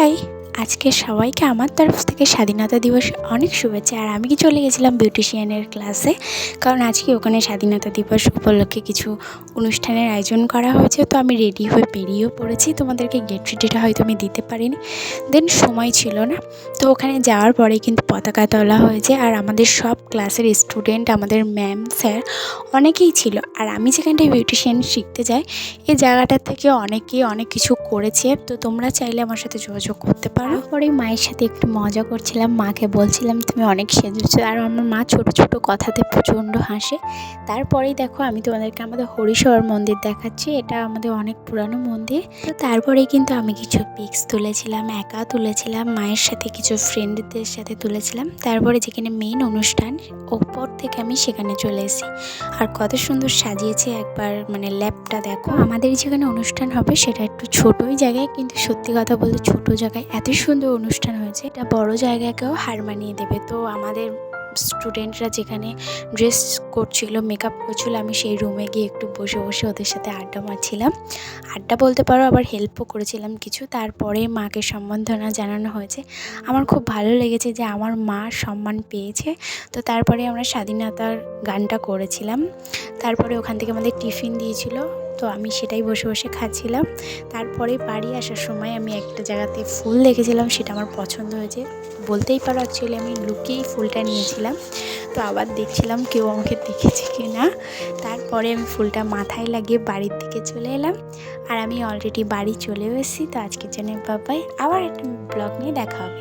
Bye. আজকে সবাইকে আমার তরফ থেকে স্বাধীনতা দিবস অনেক শুভেচ্ছা। আর আমি কি চলে গেছিলাম বিউটিশিয়ানের ক্লাসে কারণ আজকে ওখানে স্বাধীনতা দিবস উপলক্ষে কিছু অনুষ্ঠানের আয়োজন করা হয়েছে। তো আমি রেডি হয়ে বেরিয়েও পড়েছি। তোমাদেরকে গেট রেডিটা হয়তো আমি দিতে পারিনি। দেন সময় ছিল না। তো ওখানে যাওয়ার পরে কিন্তু পতাকা তোলা হয়েছে। আর আমাদের সব ক্লাসের স্টুডেন্ট আমাদের ম্যাম স্যার অনেকেই ছিল। আর আমি যেখানটায় বিউটিশিয়ান শিখতে যাই এই জায়গাটা থেকে অনেকেই অনেক কিছু করেছে। তো তোমরা চাইলে আমার সাথে যোগাযোগ করতে পারো। পরে মায়ের সাথে একটু মজা করছিলাম। মাকে বলছিলাম, তুমি অনেক সেজেছো। আর আমার মা ছোট ছোট কথাতে প্রচণ্ড হাসে। তারপরেই দেখো আমি তোমাদেরকে আমাদের হরিশর মন্দির দেখাচ্ছি। এটা আমাদের অনেক পুরানো মন্দির। তো তারপরেই কিন্তু আমি কিছু পিক্স তুলেছিলাম, একা তুলেছিলাম, মায়ের সাথে কিছু ফ্রেন্ডদের সাথে তুলেছিলাম। তারপরে যেখানে মেন অনুষ্ঠান, ওপর থেকে আমি সেখানে চলে এসেছি। আর কত সুন্দর সাজিয়েছে একবার মানে ল্যাবটা দেখো। আমাদের যেখানে অনুষ্ঠান হবে সেটা একটু ছোটোই জায়গায়, কিন্তু সত্যি কথা বলতে ছোট জায়গায় এত সুন্দর অনুষ্ঠান হয়েছে। এটা বড় জায়গাকেও হার মানিয়ে দেবে। তো আমাদের স্টুডেন্টরা যেখানে ড্রেস করছিল মেকআপ করছিল, আমি সেই রুমে গিয়ে একটু বসে বসে ওদের সাথে আড্ডা মারছিলাম। আড্ডা বলতে পারো আবার হেল্পও করেছিলাম কিছু। তারপরে মাকে সম্বর্ধনা জানানো হয়েছে। আমার খুব ভালো লেগেছে যে আমার মা সম্মান পেয়েছে। তো তারপরে আমরা স্বাধীনতার গানটা করেছিলাম। তারপরে ওখান থেকে আমাদের টিফিন দিয়েছিল। তো আমি সেটাই বসে বসে খাচ্ছিলাম। তারপরে বাড়ি আসার সময় আমি একটা জায়গাতে ফুল দেখেছিলাম, সেটা আমার পছন্দ হয়েছে। বলতেই পারো অ্যাকচুয়ালি আমি লুকিয়েই ফুলটা নিয়েছিলাম। তো আবার দেখছিলাম কেউ আমাকে দেখেছে কি না তারপরে আমি ফুলটা মাথায় লাগিয়ে বাড়ির দিকে চলে এলাম। আর আমি অলরেডি বাড়ি চলেও এসেছি, তো আজকের জন্য বাবাই আবার একটা ব্লগ নিয়ে দেখা হবে।